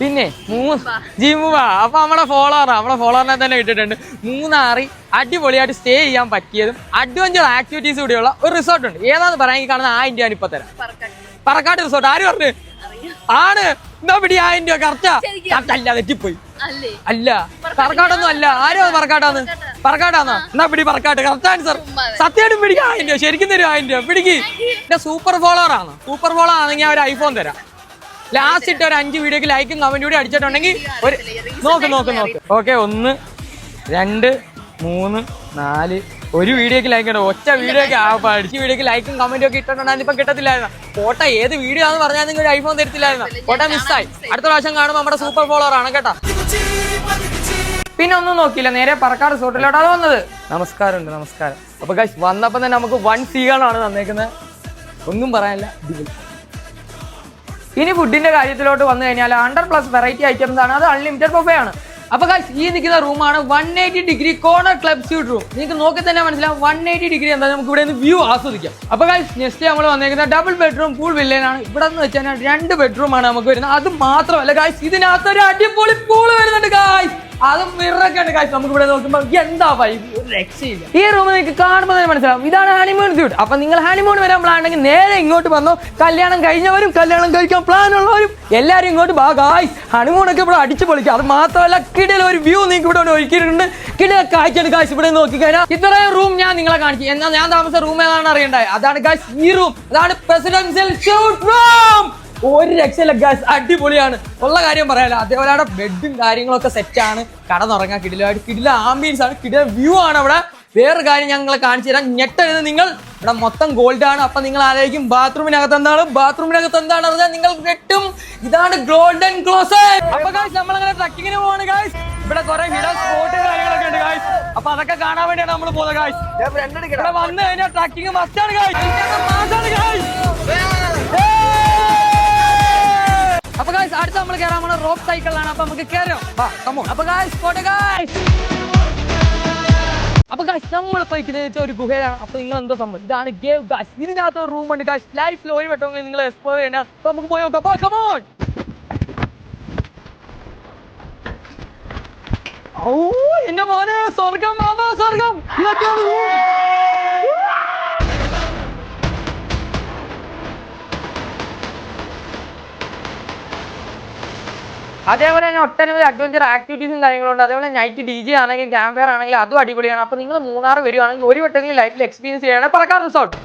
പിന്നെ മൂന്ന് ജിമ്മ അപ്പൊ നമ്മുടെ ഫോളോവർ നമ്മുടെ ഫോളോവറിനെ തന്നെ ഇട്ടിട്ടുണ്ട്. മൂന്നാറി അടിപൊളിയായിട്ട് സ്റ്റേ ചെയ്യാൻ പറ്റിയതും അഡ്വഞ്ചർ ആക്ടിവിറ്റീസ് കൂടിയുള്ള ഒരു റിസോർട്ട് ഉണ്ട്. ഏതാന്ന് പറയാൻ കാണുന്ന ആ ഇന്ത്യ ഇപ്പൊ തരാം. പറക്കാട്ട്. റിസോർട്ട് ആര് പറഞ്ഞു? ആണ്. എന്താ പിടി ആ ഇന്ത്യ കറക്റ്റാ അല്ല തെറ്റിപ്പോയി. അല്ലേ? പറക്കാട്ടൊന്നും അല്ല. ആരോ പറക്കാട്ടാന്ന്? പറക്കാട്ടാന്നോ? എന്നാ പിടി പറക്കാട്ട്. കറക്റ്റ് ആൻസർ സത്യമായിട്ടും പിടിക്കാം ആ ഇന്ത്യ. ശരിക്കും തരും ആ ഇന്ത്യ. പിടിക്ക്. എന്റെ സൂപ്പർ ഫോളോവർ ആണ്. സൂപ്പർ ഫോളോവർ ആണെങ്കിൽ ഒരു ഐഫോൺ തരാം. ലാസ്റ്റ് ഇട്ട് ഒരു അഞ്ച് വീഡിയോക്ക് ലൈക്കും കമന്റും കൂടി അടിച്ചിട്ടുണ്ടെങ്കിൽ ഒരു നോക്ക് നോക്ക് നോക്ക്. ഓക്കെ ഒന്ന് രണ്ട് മൂന്ന് നാല്. ഒരു വീഡിയോക്ക് ലൈക്ക് ഇടും ഒറ്റ വീഡിയോക്ക് അടിച്ച വീഡിയോക്ക് ലൈക്കും കമന്റും ഒക്കെ ഇട്ടിട്ടുണ്ടായിരുന്നു ഇപ്പൊ കിട്ടത്തില്ലായിരുന്നു. ഫോട്ടോ ഏത് വീഡിയോ ആണെന്ന് പറഞ്ഞാൽ നിങ്ങൾ ഒരു ഐഫോൺ തരത്തില്ലായിരുന്നു. ഫോട്ടോ മിസ്സായി അടുത്ത പ്രാവശ്യം കാണുമ്പോൾ നമ്മുടെ സൂപ്പർ ഫോളോവർ ആണ് കേട്ടോ. പിന്നെ ഒന്നും നോക്കിയില്ല. നേരെ പറക്കാട് റിസോർട്ടിലോട്ടാണ് വന്നത്. നമസ്കാരമുണ്ട് നമസ്കാരം. അപ്പൊ ഗൈസ് വന്നപ്പോ തന്നെ നമുക്ക് വൺ സീകളാണ് തന്നേക്കുന്നത്. ഒന്നും പറയാനില്ല. ഇനി ഫുഡിന്റെ കാര്യത്തിലോട്ട് വന്നു കഴിഞ്ഞാൽ ഹൺഡ്രഡ് പ്ലസ് വെറൈറ്റി ഐറ്റംസ് ആണ്. അത് അൺലിമിറ്റഡ് ബൊഫേ ആണ്. അപ്പൊ ഈ നിൽക്കുന്ന റൂമാണ് one eighty degree corner club suite room നിങ്ങൾക്ക് നോക്കി തന്നെ മനസ്സിലാവും വൺ എയ്റ്റി ഡിഗ്രി എന്താ? നമുക്ക് ഇവിടെ നിന്ന് വ്യൂ ആസ്വദിക്കാം. അപ്പൊ ഗൈസ് നെക്സ്റ്റ് നമ്മൾ വന്നേക്കുന്ന ഡബിൾ ബെഡ്റൂം പൂൾ വില്ലേനാണ് ഇവിടെ നിന്ന് വെച്ചാൽ രണ്ട് ബെഡ്റൂം ആണ് നമുക്ക് വരുന്നത്. അത് മാത്രമല്ല ഗൈസ് ഇതിനകത്ത് ഒരു അടിപൊളി പൂൾ വരുന്നുണ്ട് ഗൈസ് അതും മിറൊക്കെ ഉണ്ട് കാശ് നമുക്ക് ഇവിടെ നോക്കുമ്പോൾ എന്താ വൈബ് ഒരു രക്ഷയില്ല. ഈ റൂം നിങ്ങൾക്ക് കാണുമ്പോൾ തന്നെ മനസ്സിലാവും. ഇതാണ് ഹണിമൂൺ സ്യൂട്ട് അപ്പൊ നിങ്ങൾ ഹണിമൂൺ വരാൻ പ്ലാൻ ഉണ്ടെങ്കിൽ നേരെ ഇങ്ങോട്ട് വന്നോ. കല്യാണം കഴിഞ്ഞവരും കല്യാണം കഴിക്കാൻ പ്ലാൻ ഉള്ളവരും എല്ലാവരും ഇങ്ങോട്ട് വാ ഗായ്സ് ഹണിമൂൺ ഒക്കെ ഇവിടെ അടിച്ചു പൊളിക്കുക അത് മാത്രമല്ല കിടില ഒരു വ്യൂ നിങ്ങൾക്ക് ഇവിടെ ഒരുക്കിയിട്ടുണ്ട്. കിടില കാഴ്ചയാണ് കാശ് ഇവിടെ നോക്കി കഴിഞ്ഞാൽ ഇത്രയും റൂം ഞാൻ നിങ്ങളെ കാണിക്കും എന്നാൽ ഞാൻ താമസിച്ച റൂം ഏതാണ് അറിയണ്ടായി. അതാണ് കാശ് ഈ റൂം അതാണ് പ്രസിഡൻഷ്യൽ ഷൂട്ട് റൂം ഒരു രക്ഷയില്ല ഗ്യാസ് അടിപൊളിയാണ്. ഉള്ള കാര്യം പറയാലോ. അതേപോലെ അവിടെ ബെഡും കാര്യങ്ങളൊക്കെ സെറ്റാണ് കടന്നുറങ്ങാൻ കിടിലായിട്ട് കിടില ആംബിയൻസ് ആണ് കിടില വ്യൂ ആണ് അവിടെ. വേറൊരു കാര്യം ഞങ്ങൾ കാണിച്ചു തരാം. ഞെട്ടരുത് നിങ്ങൾ. ഇവിടെ മൊത്തം ഗോൾഡ് ആണ്. അപ്പൊ നിങ്ങൾ ആലോചിക്കും ബാത്റൂമിനകത്ത് എന്താണ്? ബാത്റൂമിനകത്ത് എന്താണ് അറിഞ്ഞാൽ നിങ്ങൾ കെട്ടും ഇതാണ് ഗോൾഡൻ ക്ലോസ് അപ്പൊ ഗായ്സ് നമ്മൾ അങ്ങനെ ട്രക്കിങ്ങിന് പോവാണ് ഗായ്സ് ഇവിടെ കുറെ ഹിഡൻ സ്പോട്ട് കാര്യങ്ങളൊക്കെ ഉണ്ട് ഗായ്സ് അപ്പൊ അതൊക്കെ കാണാൻ വേണ്ടിയാണ് നമ്മൾ പോകുന്നത് ഗായ്സ് ഇവിടെ വന്നു കഴിഞ്ഞാൽ ട്രക്കിംഗ് മസ്റ്റാണ് ഗായ്സ് ഗായ്സ് അപ്പൊ ഗായ്സ് അടുത്ത നമ്മൾ കയറാൻ പോണ റോപ്പ് സൈക്കിളിലാണ് അപ്പൊ നമുക്ക് കയറാം അപ്പൊ ഗായ്സ് പോട്ടെ ഗായ്സ് അപ്പൊ ഗായ്സ് നമ്മൾ സൈക്കിളിൽ ഒരു ഗുഹയാണ്. അപ്പൊ നിങ്ങൾ എന്താ സംഭവം? ഇതാണ് ഗേവ് ഗായ്സ് ഇതിനകത്ത് റൂം ഉണ്ട് ഗായ്സ് ലൈഫ് ഒരു വട്ടമെങ്കിൽ നിങ്ങൾ എക്സ്പ്ലോർ ചെയ്യണം അപ്പൊ നമുക്ക് പോയി നോക്കാം. കമോൺ ഓ എന്റെ മോനെ സ്വർഗം മാമ സ്വർഗം ഇതൊക്കെയാണ് അതേപോലെ തന്നെ ഒട്ടനവധി അഡ്വഞ്ചർ ആക്ടിവിറ്റീസും കാര്യങ്ങളുണ്ട്. അതേപോലെ നൈറ്റ് ഡി ജെ ആണെങ്കിൽ ക്യാമ്പ് ഫയർ ആണെങ്കിൽ അതും അടിപൊളിയാണ്. അപ്പോൾ നിങ്ങൾ മൂന്നാർ വരുവാണെങ്കിൽ ഒരു വട്ടമെങ്കിലും ലൈഫിൽ എക്സ്പീരിയൻസ് ചെയ്യണം പറക്കാൻ റിസോർട്ട്